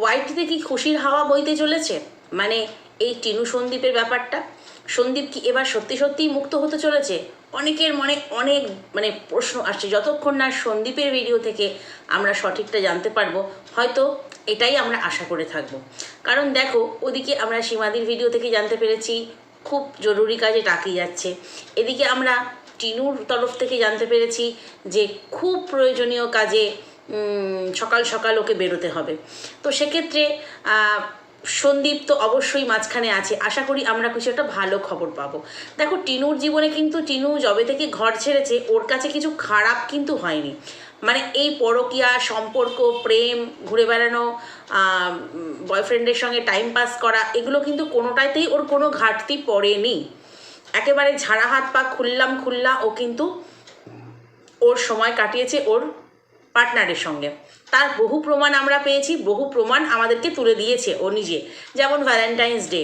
ওয়াইটিতে কি খুশির হাওয়া বইতে চলেছে? মানে এই টিনু সন্দীপের ব্যাপারটা? সন্দীপ কি এবার সত্যি সত্যিই মুক্ত হতে চলেছে? অনেকের মনে অনেক মানে প্রশ্ন আসছে। যতক্ষণ না সন্দীপের ভিডিও থেকে আমরা সঠিকটা জানতে পারব, হয়তো এটাই আমরা আশা করে থাকব। কারণ দেখো, ওদিকে আমরা সীমাদির ভিডিও থেকে জানতে পেরেছি, খুব জরুরি কাজে টাকি যাচ্ছে। এদিকে আমরা টিনুর তরফ থেকে জানতে পেরেছি যে খুব প্রয়োজনীয় কাজে সকাল সকাল ওকে বেরোতে হবে। তো সেক্ষেত্রে সন্দীপ তো অবশ্যই মাঝখানে আছে। আশা করি আমরা কিছু একটা ভালো খবর পাবো। দেখো, টিনুর জীবনে কিন্তু টিনু যবে থেকে ঘর ছেড়েছে, ওর কাছে কিছু খারাপ কিন্তু হয়নি। মানে এই পরকীয়া, সম্পর্ক, প্রেম, ঘুরে বেড়ানো বয়ফ্রেন্ডের সঙ্গে টাইম পাস করা, এগুলো কিন্তু কোনোটাতেই ওর কোনো ঘাটতি পড়েনি। একেবারে ঝাড়া হাত পা খুললাম খুললা, ও কিন্তু ওর সময় কাটিয়েছে ওর পার্টনারের সঙ্গে। তার বহু প্রমাণ আমরা পেয়েছি, বহু প্রমাণ আমাদেরকে তুলে দিয়েছে ও নিজে। যেমন ভ্যালেন্টাইন্স ডে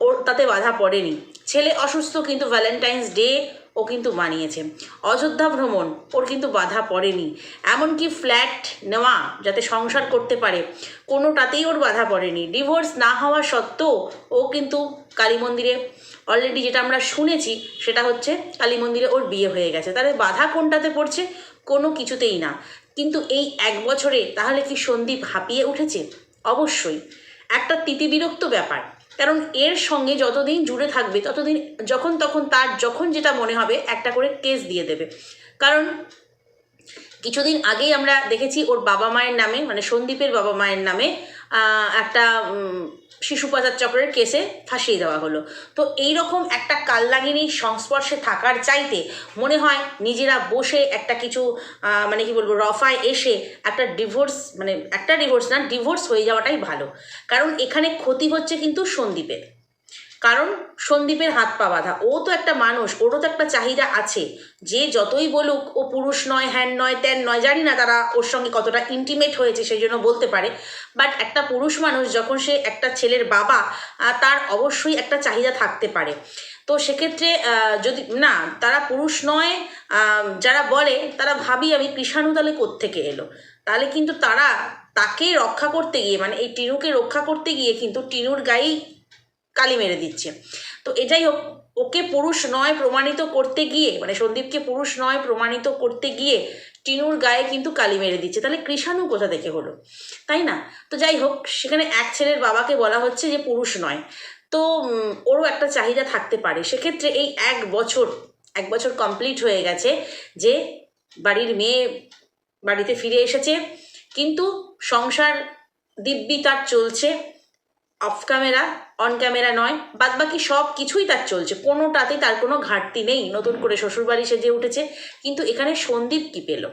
ওর তাতে বাধা পড়েনি। ছেলে অসুস্থ কিন্তু ভ্যালেন্টাইন্স ডে ও কিন্তু মানিয়েছে। অযোধ্যা ভ্রমণ, ওর কিন্তু বাধা পড়েনি। এমনকি ফ্ল্যাট নেওয়া যাতে সংসার করতে পারে, কোনোটাতেই ওর বাধা পড়েনি। ডিভোর্স না হওয়া সত্ত্বেও ও কিন্তু কালী মন্দিরে অলরেডি যেটা আমরা শুনেছি, সেটা হচ্ছে কালী মন্দিরে ওর বিয়ে হয়ে গেছে। তাহলে বাধা কোনটাতে পড়ছে? কোনো কিছুতেই না। কিন্তু এই এক বছরে তাহলে কি সন্দীপ হাঁপিয়ে উঠেছে? অবশ্যই। একটা তিতিবিরক্ত ব্যাপার। কারণ এর সঙ্গে যতদিন জুড়ে থাকবে, ততদিন যখন তখন তার যখন যেটা মনে হবে, একটা করে কেস দিয়ে দেবে। কারণ কিছুদিন আগেই আমরা দেখেছি ওর বাবা মায়ের নামে মানে সন্দীপের বাবা মায়ের নামে একটা শিশু পাচার চক্রের কেসে ফাঁসিয়ে দেওয়া হলো। তো এই রকম একটা কালনাগিনীর সংস্পর্শে থাকার চাইতে মনে হয় নিজেরা বসে একটা কিছু মানে কি বলব, রফায় এসে একটা ডিভোর্স মানে একটা ডিভোর্স না, ডিভোর্স হয়ে যাওয়াটাই ভালো। কারণ এখানে ক্ষতি হচ্ছে কিন্তু সন্দীপের। কারণ সন্দীপের হাত পা বাঁধা। ও তো একটা মানুষ, ওরও তো একটা চাহিদা আছে। যে যতই বলুক, ও পুরুষ নয়, হ্যান নয়, ত্যান নয়, জানি না তারা ওর সঙ্গে কতটা ইন্টিমেট হয়েছে, সেই জন্য বলতে পারে। বাট একটা পুরুষ মানুষ যখন সে একটা ছেলের বাবা তার অবশ্যই একটা চাহিদা থাকতে পারে। তো সেক্ষেত্রে যদি, না, তারা পুরুষ নয় যারা বলে, তারা ভাবি আমি কৃষাণু তাহলে কোত্থেকে এলো? তাহলে কিন্তু তারা তাকে রক্ষা করতে গিয়ে মানে এই টিনুকে রক্ষা করতে গিয়ে কিন্তু টিনুর গায়েই কালি মেরে দিচ্ছে। তো এটাই হোক, ওকে পুরুষ নয় প্রমাণিত করতে গিয়ে মানে সন্দীপকে পুরুষ নয় প্রমাণিত করতে গিয়ে টিনুর গায়ে কিন্তু কালি মেরে দিচ্ছে। তাহলে কৃষাণু কোথা থেকে হলো? তাই না? তো যাই হোক, সেখানে এক ছেলের বাবাকে বলা হচ্ছে যে পুরুষ নয়। তো ওরও একটা চাহিদা থাকতে পারে। সেক্ষেত্রে এই এক বছর এক বছর কমপ্লিট হয়ে গেছে যে বাড়ির মেয়ে বাড়িতে ফিরে এসেছে। কিন্তু সংসার দিব্যি তার চলছে। অফ ক্যামেরা অন ক্যামেরা নয় বাদ বাকি সব কিছুই তার চলছে। কোনোটাতেই তার কোনো ঘাটতি নেই, নতুন করে শ্বশুরবাড়ি সেজে উঠেছে, কিন্তু এখানে সন্দীপ কি পেল?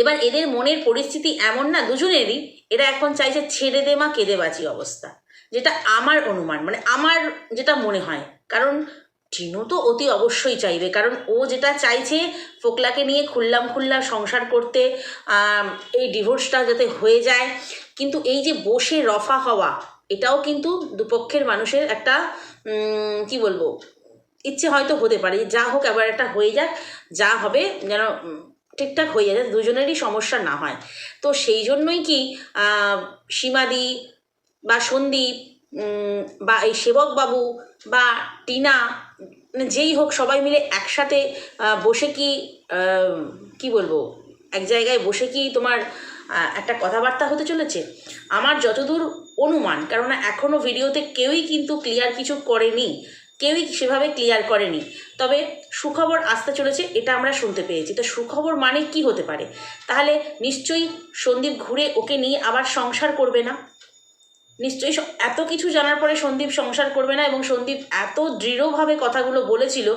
এবার এদের মনের পরিস্থিতি এমন না, দুজনেরই, এরা এখন চাইছে ছেড়ে দে মা, কেঁদে বাঁচি অবস্থা। যেটা আমার অনুমান মানে আমার যেটা মনে হয়, কারণ টিনু তো অতি অবশ্যই চাইবে, কারণ ও যেটা চাইছে, ফোকলাকে নিয়ে খুললাম খুললাম সংসার করতে এই ডিভোর্সটা যাতে হয়ে যায় কিন্তু এই যে বসে রফা হওয়া, এটাও কিন্তু দুপক্ষের মানুষের একটা কি বলব, ইচ্ছে হয়তো হতে পারে যা হোক এবার একটা হয়ে যাক, যা হবে যেন ঠিকঠাক হয়ে যায়, দুজনেরই সমস্যা না হয়। তো সেই জন্যই কি সীমাদি বা সন্দীপ বা এই সেবকবাবু বা টিনা মানে যেই হোক সবাই মিলে একসাথে বসে কি কি বলব, এক জায়গায় বসে কি তোমার একটা কথাবার্তা হতে চলেছে? আমার যতদূর অনুমান, কেননা এখনও ভিডিওতে কেউই কিন্তু ক্লিয়ার কিছু করেনি, কেউই সেভাবে ক্লিয়ার করেনি। তবে সুখবর আসতে চলেছে, এটা আমরা শুনতে পেয়েছি। তো সুখবর মানে কি হতে পারে? তাহলে নিশ্চয়ই সন্দীপ ঘুরে ওকে নিয়ে আবার সংসার করবে না? নিশ্চয়ই এত কিছু জানার পরে সন্দীপ সংসার করবে না এবং সন্দীপ এত দৃঢ়ভাবে কথাগুলো বলেছিল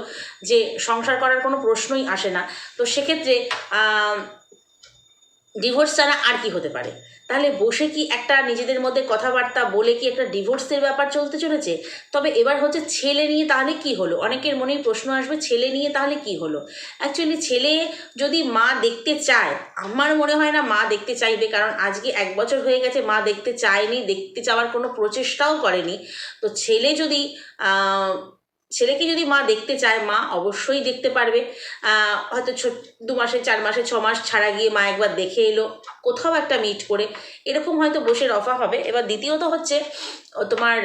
যে সংসার করার কোনো প্রশ্নই আসে না। তো সেক্ষেত্রে ডিভোর্স ছাড়া আর কি হতে পারে? তাহলে বসে কি একটা নিজেদের মধ্যে কথাবার্তা বলে কি একটা ডিভোর্সের ব্যাপার চলতে চলেছে? তবে এবার হচ্ছে ছেলে নিয়ে তাহলে কি হলো? অনেকের মনেই প্রশ্ন আসবে, ছেলে নিয়ে তাহলে কি হলো? অ্যাকচুয়ালি ছেলে যদি মা দেখতে চায়, আমার মনে হয় না মা দেখতে চাইবে, কারণ আজকে এক বছর হয়ে গেছে মা দেখতে চায়নি, দেখতে চাওয়ার কোনো প্রচেষ্টাও করেনি। তো ছেলে যদি ছেলেকে যদি মা দেখতে চায়, মা অবশ্যই দেখতে পারবে। হয়তো দু মাসে, চার মাসে, ছ মাস ছাড়া গিয়ে মা একবার দেখে এলো, কোথাও একটা মিট করে। এরকম হয়তো বসে রফা হবে। এবার দ্বিতীয়ত হচ্ছে তোমার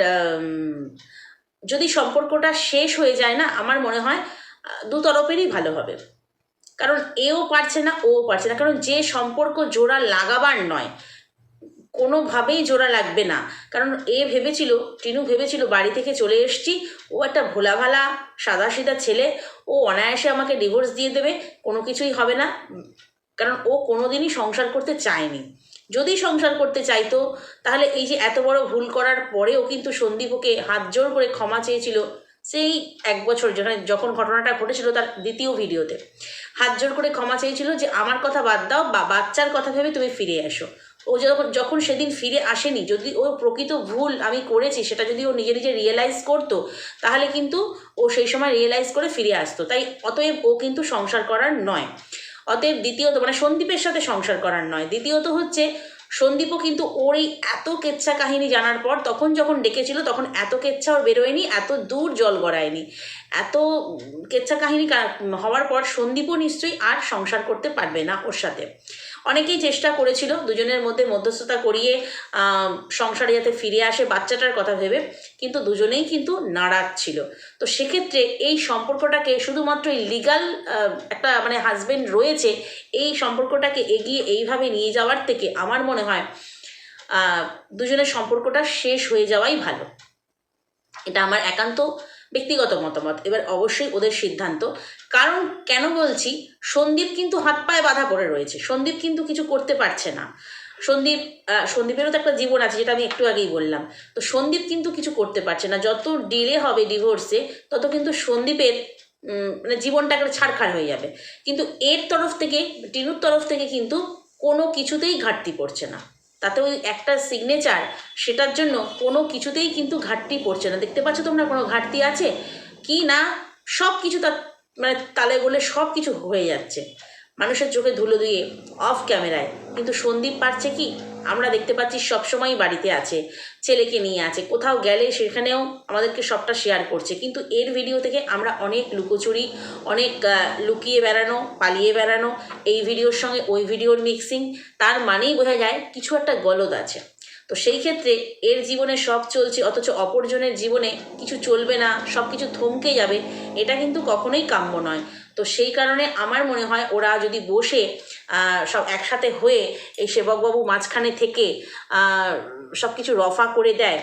যদি সম্পর্কটা শেষ হয়ে যায় না, আমার মনে হয় দু তরফেরই ভালো হবে। কারণ এও পারছে না, ও পারছে না। কারণ যে সম্পর্ক জোড়া লাগাবার নয় কোনোভাবেই জোড়া লাগবে না। কারণ এ ভেবেছিল, টিনু ভেবেছিল, বাড়ি থেকে চলে এসছি, ও একটা ভোলা ভালা সাদা সিধা ছেলে, ও অনায়াসে আমাকে ডিভোর্স দিয়ে দেবে, কোনো কিছুই হবে না। কারণ ও কোনোদিনই সংসার করতে চায়নি। যদি সংসার করতে চাইতো, তাহলে এই যে এত বড় ভুল করার পরেও কিন্তু সন্দীপ ওকে হাত জোর করে ক্ষমা চেয়েছিল সেই এক বছর যখন যখন ঘটনাটা ঘটেছিল তার দ্বিতীয় ভিডিওতে। হাত জোর করে ক্ষমা চেয়েছিল যে, আমার কথা বাদ দাও, বা বাচ্চার কথা ভেবে তুমি ফিরে এসো। ও যখন যখন সেদিন ফিরে আসেনি, যদি ও প্রকৃত ভুল আমি করেছি, সেটা যদি ও নিজে নিজে রিয়েলাইজ করতো, তাহলে কিন্তু ও সেই সময় রিয়েলাইজ করে ফিরে আসতো। তাই অতএব ও কিন্তু সংসার করার নয়। অতএব দ্বিতীয়ত মানে সন্দীপের সাথে সংসার করার নয়। দ্বিতীয়ত হচ্ছে, সন্দীপও কিন্তু ওর এই এত কেচ্ছা কাহিনী জানার পর, তখন যখন ডেকেছিল, তখন এত কেচ্ছা ওর বেরোয়নি, এত দূর জল গড়ায়নি। এত কেচ্ছা কাহিনী হওয়ার পর সন্দীপও নিশ্চয়ই আর সংসার করতে পারবে না ওর সাথে। অনেকেই চেষ্টা করেছিল দুজনের মধ্যে মধ্যস্থতা করিয়ে সংসারে যাতে ফিরে আসে বাচ্চাটার কথা ভেবে, কিন্তু দুজনেই কিন্তু নারাজ ছিল। তো সেক্ষেত্রে এই সম্পর্কটাকে শুধুমাত্র লিগাল একটা মানে হাজবেন্ড রয়েছে, এই সম্পর্কটাকে এগিয়ে এইভাবে নিয়ে যাওয়ার থেকে আমার মনে হয় দুজনের সম্পর্কটা শেষ হয়ে যাওয়াই ভালো। এটা আমার একান্ত ব্যক্তিগত মতামত। এবার অবশ্যই ওদের সিদ্ধান্ত কারণ কেন বলছি? সন্দীপ কিন্তু হাত পায়ে বাধা পড়ে রয়েছে। সন্দীপ কিন্তু কিছু করতে পারছে না। সন্দীপ সন্দীপেরও তো একটা জীবন আছে, যেটা আমি একটু আগেই বললাম। তো সন্দীপ কিন্তু কিছু করতে পারছে না। যত ডিলে হবে ডিভোর্সে, তত কিন্তু সন্দীপের মানে জীবনটা একটা ছাড়খাড় হয়ে যাবে। কিন্তু এর তরফ থেকে, টিনুর তরফ থেকে কিন্তু কোনো কিছুতেই ঘাটতি পড়ছে না। তাতে ওই একটা সিগনেচার সেটার জন্য কোনো কিছুতেই কিন্তু ঘাটতি পড়ছে না। দেখতে পাচ্ছ তোমরা কোনো ঘাটতি আছে? কি না? সব কিছু তার মানে তালে গোলে সব কিছু হয়ে যাচ্ছে। মানুষের চোখে ধুলো দিয়ে অফ ক্যামেরায় কিন্তু সন্দীপ পারছে কি? আমরা দেখতে পাচ্ছি সবসময় বাড়িতে আছে, ছেলেকে নিয়ে আছে, কোথাও গেলে সেখানেও আমাদেরকে সবটা শেয়ার করছে। কিন্তু এর ভিডিও থেকে আমরা অনেক লুকোচুরি, অনেক লুকিয়ে বেড়ানো, পালিয়ে বেড়ানো, এই ভিডিওর সঙ্গে ওই ভিডিওর মিক্সিং তার মানেই বোঝা যায় কিছু একটা গলদ আছে। তো সেই ক্ষেত্রে এর জীবনে সব চলছে, অথচ অপরজনের জীবনে কিছু চলবে না সব কিছু থমকে যাবে, এটা কিন্তু কখনোই কাম্য নয়। তো সেই কারণে আমার মনে হয় ওরা যদি বসে সব একসাথে হয়ে এই সেবকবাবু মাঝখানে থেকে সব কিছু রফা করে দেয়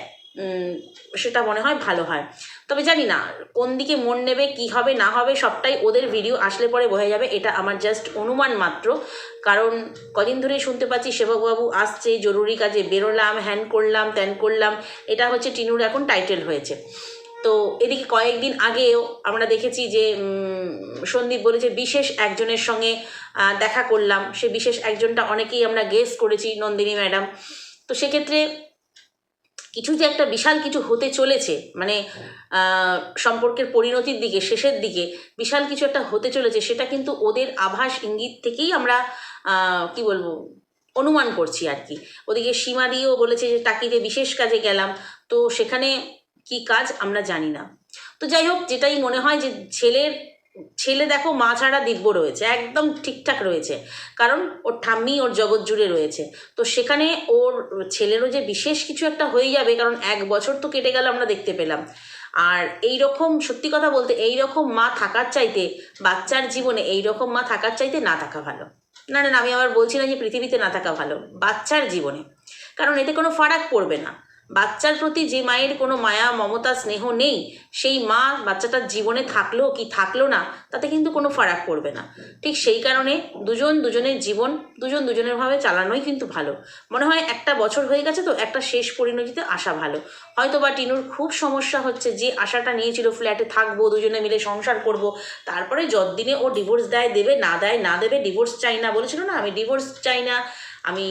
সেটা মনে হয় ভালো হয়। তবে জানি না, কোন দিকে মন নেবে, কি হবে, না হবে, সবটাই ওদের ভিডিও আসলে পরে বোঝা যাবে। এটা আমার জাস্ট অনুমান মাত্র। কারণ কদিন ধরেই শুনতে পাচ্ছি সেবকবাবু আসছে, জরুরি কাজে বেরোলাম হ্যান করলাম ত্যান করলাম। এটা হচ্ছে টিনুর এখন টাইটেল হয়েছে। তো এদিকে কয়েকদিন আগেও আমরা দেখেছি যে সন্দীপ বলেছে, বিশেষ একজনের সঙ্গে দেখা করলাম। সে বিশেষ একজনটা অনেকেই আমরা গেস করেছি, নন্দিনী ম্যাডাম তো সেক্ষেত্রে কিছু যে একটা বিশাল কিছু হতে চলেছে মানে সম্পর্কের পরিণতির দিকে, শেষের দিকে বিশাল কিছু একটা হতে চলেছে, সেটা কিন্তু ওদের আভাস ইঙ্গিত থেকেই আমরা কি বলব, অনুমান করছি আর কি। ওদিকে সীমা দিয়েও বলেছে যে টাকিতে বিশেষ কাজে গেলাম। তো সেখানে কি কাজ আমরা জানি না। তো যাই হোক, যেটাই মনে হয় যে, ছেলের ছেলে দেখো মা ছাড়া দিব্য রয়েছে, একদম ঠিকঠাক রয়েছে। কারণ ওর ঠাম্মি ওর জগৎ জুড়ে রয়েছে। তো সেখানে ওর ছেলেরও যে বিশেষ কিছু একটা হয়ে যাবে, কারণ এক বছর তো কেটে গেল আমরা দেখতে পেলাম। আর এই রকম সত্যি কথা বলতে এই রকম মা থাকার চাইতে বাচ্চার জীবনে এই রকম মা থাকার চাইতে না থাকা ভালো। না না, আমি আবার বলছি না যে পৃথিবীতে না থাকা ভালো, বাচ্চার জীবনে। কারণ এতে কোনো ফারাক পড়বে না। বাচ্চার প্রতি যে মায়ের কোনো মায়া, মমতা, স্নেহ নেই, সেই মা বাচ্চাটার জীবনে থাকল কি থাকল না, তাতে কিন্তু কোনো ফারাক পড়বে না। ঠিক সেই কারণে দুজন দুজনের জীবন দুজন দুজনের ভাবে চালানোই কিন্তু ভালো। মনে হয় একটা বছর হয়ে গেছে তো, একটা শেষ পরিণতিতে আসা ভালো। হয়তো বা টিনুর খুব সমস্যা হচ্ছে যে আশাটা নিয়েছিল ফ্ল্যাটে, থাকব, দুজনে মিলে সংসার করব। তারপরে যতদিনে ও ডিভোর্স দেয়, দেবে, না দেয়, না দেবে, ডিভোর্স চাই না বলেছিল না, আমি ডিভোর্স চাই না, আমি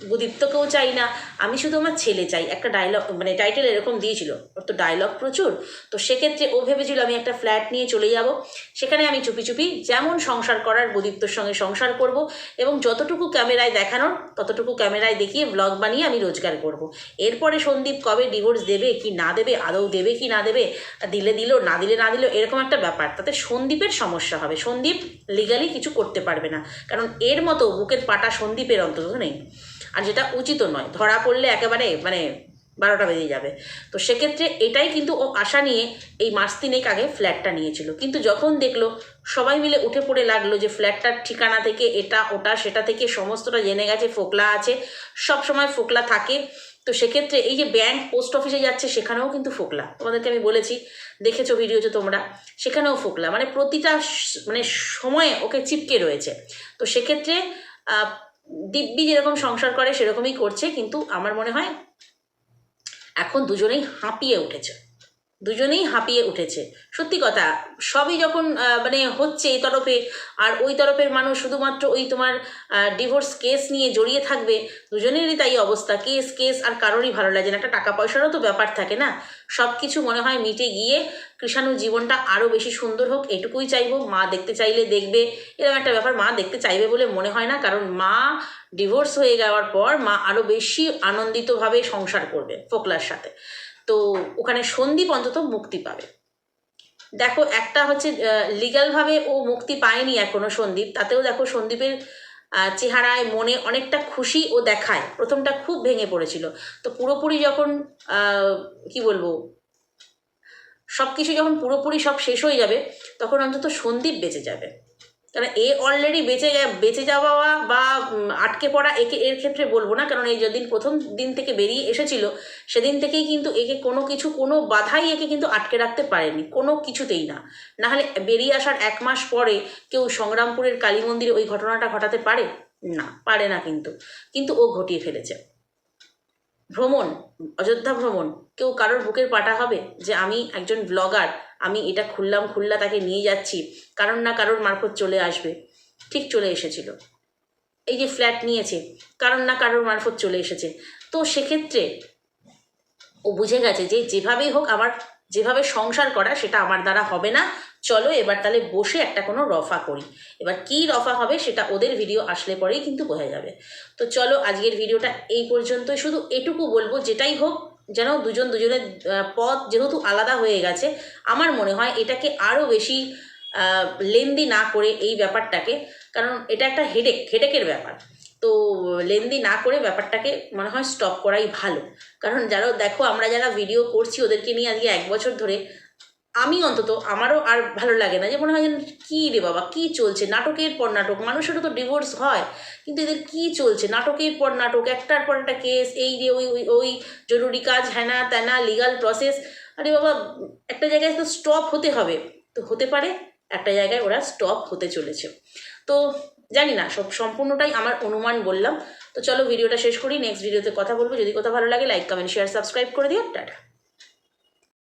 আহ, চাই না আমি শুধু আমার ছেলে চাই। একটা ডায়লগ মানে টাইটেল এরকম দিয়েছিল ওর তো ডায়লগ প্রচুর। তো সেক্ষেত্রে ও ভেবেছিল আমি একটা ফ্ল্যাট নিয়ে চলে যাব। সেখানে আমি চুপি চুপি যেমন সংসার করার বুদীপ্তর সঙ্গে সংসার করব এবং যতটুকু ক্যামেরায় দেখানোর ততটুকু ক্যামেরায় দেখিয়ে ব্লগ বানিয়ে আমি রোজগার করব। এরপরে সন্দীপ কবে ডিভোর্স দেবে কি না দেবে আদৌ দেবে কি না দেবে দিলে দিল না দিলে না দিল এরকম একটা ব্যাপার। তাতে সন্দীপের সমস্যা হবে। সন্দীপ লিগালি কিছু করতে পারবে না। কারণ এর মতো বুকের পাটা সন্দীপের অন্তত নেই। আর যেটা উচিত নয়। ধরা পড়লে একেবারে মানে বারোটা বেজে যাবে। তো সেক্ষেত্রে এটাই কিন্তু ও আশা নিয়ে এই মাস তিনেক আগে ফ্ল্যাটটা নিয়েছিল। কিন্তু যখন দেখল, সবাই মিলে উঠে পড়ে লাগল যে ফ্ল্যাটটার ঠিকানা থেকে এটা, ওটা, সেটা থেকে সমস্তটা জেনে গেছে, ফোকলা আছে, সব সময় ফোকলা থাকে। তো সেক্ষেত্রে এই যে ব্যাংক পোস্ট অফিসে যাচ্ছে, সেখানেও কিন্তু ফোকলা। তোমাদেরকে আমি বলেছি, দেখেছ ভিডিওতে তোমরা, সেখানেও ফোকলা। মানে প্রতিটা মানে সময়ে ওকে চিপকে রয়েছে। তো সেক্ষেত্রে দিব্যি যেরকম সংসার করে সেরকমই করছে কিন্তু আমার মনে হয় এখন দুজনেই হাঁপিয়ে উঠেছে। দুজনেই হাঁপিয়ে উঠেছে। সত্যি কথা, সবই যখন মানে হচ্ছে এই তরফে, আর ওই তরফের মানুষ শুধুমাত্র ওই তোমার ডিভোর্স কেস নিয়ে জড়িয়ে থাকবে, দুজনেরই তাই অবস্থা। কেস কেস আর কারোরই ভালো লাগে না। একটা টাকা পয়সারও তো ব্যাপার থাকে না। সব কিছু মনে হয় মিটে গিয়ে কৃষাণুর জীবনটা আরও বেশি সুন্দর হোক, এটুকুই চাইব। মা দেখতে চাইলে দেখবে। এরকম একটা ব্যাপার, মা দেখতে চাইবে বলে মনে হয় না, কারণ মা ডিভোর্স হয়ে যাওয়ার পর মা আরও বেশি আনন্দিতভাবে সংসার করবে ফোকলার সাথে। তো ওখানে সন্দীপ অন্তত মুক্তি পাবে। দেখো, একটা হচ্ছে লিগালভাবে ও মুক্তি পায়নি এখনও সন্দীপ, তাতেও দেখো সন্দীপের চেহারায়, মনে অনেকটা খুশি ও দেখায়। প্রথমটা খুব ভেঙে পড়েছিল। তো পুরোপুরি যখন কি বলব সব কিছু যখন পুরোপুরি সব শেষ হয়ে যাবে, তখন অন্তত সন্দীপ বেঁচে যাবে। কারণ এ অলরেডি বেঁচে বেঁচে যাওয়া বা আটকে পড়া একে, এর ক্ষেত্রে বলব না। কারণ এই যেদিন প্রথম দিন থেকে বেরিয়ে এসেছিল, সেদিন থেকেই কিন্তু একে কোনো কিছু, কোনো বাধাই একে কিন্তু আটকে রাখতে পারেনি, কোনো কিছুতেই না। নাহলে বেরিয়ে আসার এক মাস পরে কেউ সংগ্রামপুরের কালী মন্দিরে ওই ঘটনাটা ঘটাতে পারে? না পারে না কিন্তু। কিন্তু ও ঘটিয়ে ফেলেছে। ভ্রমণ, অযোধ্যা ভ্রমণ, কেউ কারোর বুকের পাটা হবে যে আমি একজন ব্লগার আমি এটা খুললাম, খুললা তাকে নিয়ে যাচ্ছি, কারণ না কারোর মারফত চলে আসবে। ঠিক চলে এসেছিল। এই যে ফ্ল্যাট নিয়েছে, কারণ না কারোর মারফত চলে এসেছে। তো সেক্ষেত্রে ও বুঝে গেছে যে যেভাবেই হোক আমার, যেভাবে সংসার করা সেটা আমার দ্বারা হবে না। চলো এবার তাহলে বসে একটা কোনো রফা করি। এবার কি রফা হবে সেটা ওদের ভিডিও আসলে পরেই কিন্তু বোঝা যাবে। তো চলো আজকের ভিডিওটা এই পর্যন্ত শুধু এটুকু বলব, যেটাই হোক, যেন দুজন দুজনের পথ যেহেতু আলাদা হয়ে গেছে, আমার মনে হয় এটাকে আরও বেশি লেন্দি না করে এই ব্যাপারটাকে, কারণ এটা একটা হেডেক হেডেকের ব্যাপার। তো লেন্দি না করে ব্যাপারটাকে মনে হয় স্টপ করাই ভালো। কারণ যারা, দেখো আমরা যারা ভিডিও করছি ওদেরকে নিয়ে আজকে এক বছর ধরে আমি অন্তত আমারও আর ভালো লাগে না যে মনে হয় যেন কী রে বাবা, কী চলছে? নাটকের পর নাটক, মানুষেরও তো ডিভোর্স হয়, কিন্তু এদের কী চলছে? নাটকের পর নাটক, একটার পর একটা কেস এই যে ওই ওই ওই, জরুরি কাজ, হ্যানা ত্যানা লিগাল প্রসেস আরে বাবা, একটা জায়গায় তো স্টপ হতে হবে। তো হতে পারে, একটা জায়গায় ওরা স্টপ হতে চলেছে। তো জানি না, সব সম্পূর্ণটাই আমার অনুমান বললাম। তো চলো ভিডিওটা শেষ করি নেক্সট ভিডিওতে কথা বলব। যদি কথা ভালো লাগে লাইক কমেন্ট শেয়ার সাবস্ক্রাইব করে দিও। টাটা।